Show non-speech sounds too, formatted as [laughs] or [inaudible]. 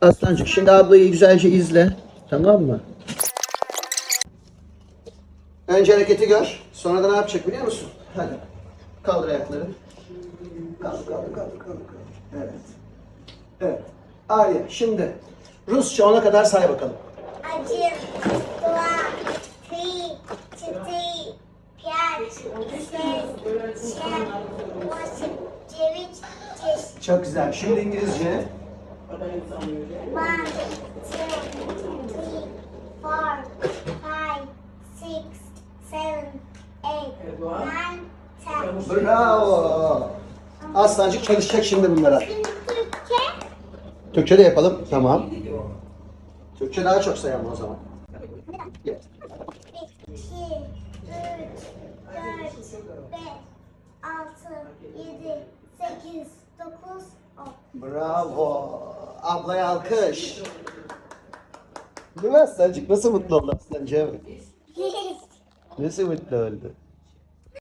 Aslancık şimdi ablayı güzelce izle. Tamam mı? Önce hareketi gör. Sonra da ne yapacak biliyor musun? Hadi. Kaldır ayakları. Kaldır, kaldır, kaldır, kaldır. kaldır. Evet. Evet. Arya şimdi Rusça ona kadar say bakalım. Один, два, три, четыре, пять, шесть, семь, восемь, девять, десять. Çok güzel. Şimdi İngilizce. One, two, three, four, five, six, seven, eight, nine, ten. Bravo. Aslancık çalışacak şimdi bunlara. Türkçe, Türkçe de yapalım. Tamam. Türkçe daha çok sayalım o zaman. Evet. iki, üç, dört, beş, altı, yedi, sekiz, dokuz, on. Bravo. Ablaya alkış. Değil mi Aslancık? Nasıl mutlu oldu Aslancık? [laughs] Nasıl mutlu oldu?